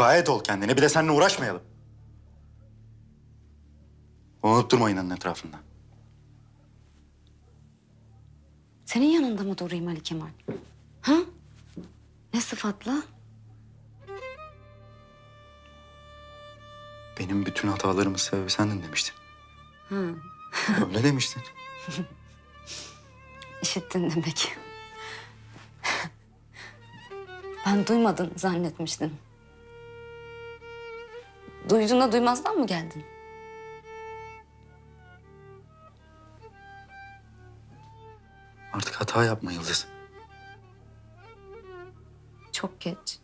Gayet ol kendine. Bir de seninle uğraşmayalım. Unutup durma inanın etrafında. Senin yanında mı durayım Ali Kemal? Ha? Ne sıfatla? Benim bütün hatalarımın sebebi sendin demiştin. Ha. Öyle demiştin. İşittin demek. ben duymadın zannetmiştim. Duyduğuna duymazdan mı geldin? Artık hata yapma Yıldız. Çok geç.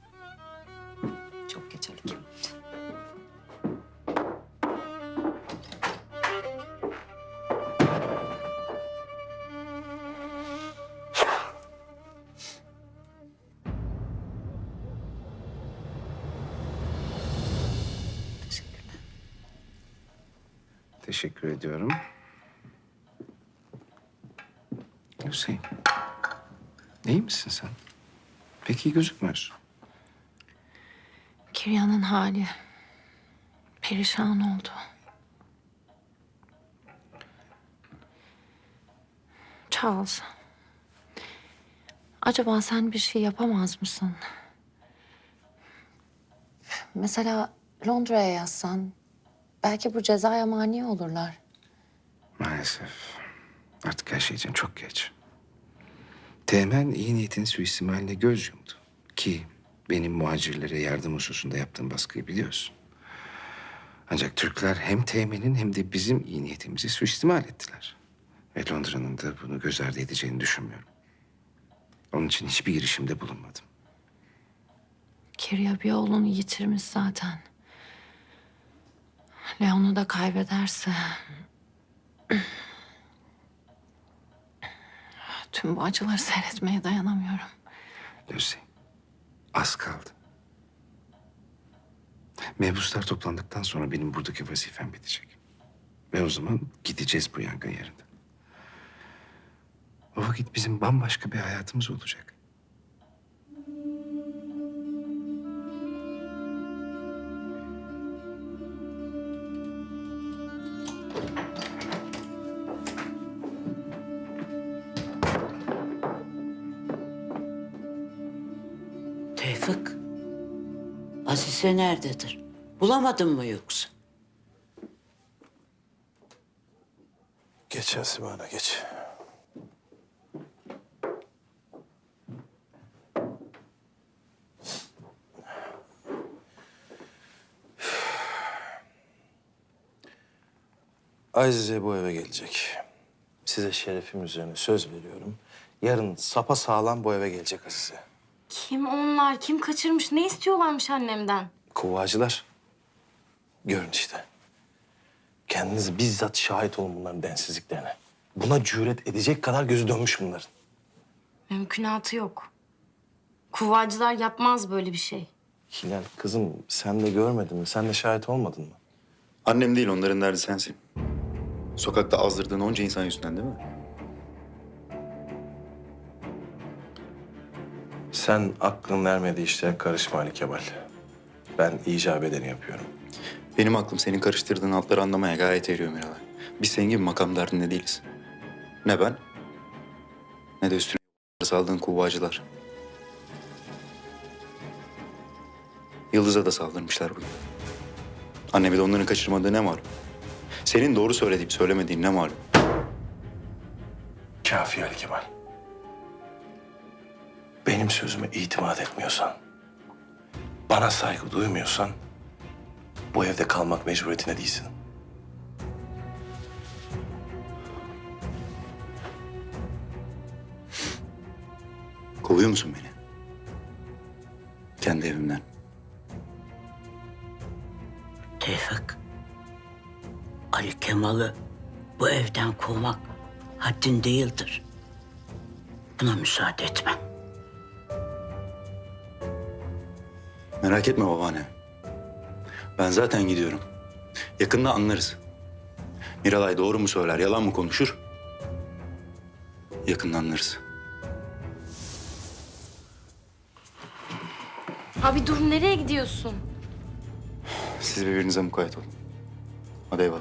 Teşekkür ediyorum. Hüseyin. İyi misin sen? Pek iyi gözükmüyorsun. Kirya'nın hali perişan oldu. Charles. Acaba sen bir şey yapamaz mısın? Mesela Londra'ya yazsan belki bu cezaya mani olurlar. Maalesef. Artık her şey için çok geç. Teğmen iyi niyetin suistimaline göz yumdu. Ki benim muhacirlere yardım hususunda yaptığım baskıyı biliyorsun. Ancak Türkler hem Teğmen'in hem de bizim iyi niyetimizi suistimal ettiler. Ve Londra'nın da bunu göz ardı edeceğini düşünmüyorum. Onun için hiçbir girişimde bulunmadım. Kirya bir oğlunu yitirmiş zaten. Leon'u da kaybederse... Tüm bu acıları seyretmeye dayanamıyorum. Lucy, az kaldı. Mebuslar toplandıktan sonra benim buradaki vazifem bitecek. Ve o zaman gideceğiz bu yangın yerinde. O vakit bizim bambaşka bir hayatımız olacak. Tevfik. Azize nerededir? Bulamadın mı yoksa? Geç Ana geç. Azize bu eve gelecek. Size şerefim üzerine söz veriyorum. Yarın sapa sağlam bu eve gelecek Azize. Kim onlar? Kim kaçırmış? Ne istiyorlarmış annemden? Kuvacılar. Görün işte. Kendiniz bizzat şahit olun bunların densizliklerine. Buna cüret edecek kadar gözü dönmüş bunların. Mümkünatı yok. Kuvacılar yapmaz böyle bir şey. Hilal kızım sen de görmedin mi? Sen de şahit olmadın mı? Annem değil onların derdi sensin. Sokakta azdırdığın onca insan yüzünden değil mi? Sen aklın vermediği işlere karışma Ali Kemal. Ben icap edeni yapıyorum. Benim aklım senin karıştırdığın altları anlamaya gayet eriyor Miralay. Biz senin gibi makam derdinde değiliz. Ne ben ne de üstüne saldığın kuvvacılar. Yıldız'a da saldırmışlar bugün. Anne bir de onların kaçırmadığı ne malum? Senin doğru söylediğip söylemediğin ne malum? Kafi Ali Kemal. Benim sözüme itimat etmiyorsan, bana saygı duymuyorsan bu evde kalmak mecburiyetine değilsin. Kovuyor musun beni? Kendi evimden. Tevfik. Ali Kemal'ı bu evden kovmak haddin değildir. Buna müsaade etmem. Merak etme babaanne. Ben zaten gidiyorum. Yakında anlarız. Miralay doğru mu söyler, yalan mı konuşur? Yakında anlarız. Abi dur nereye gidiyorsun? Siz birbirinize mukayyet olun. Hadi eyvallah.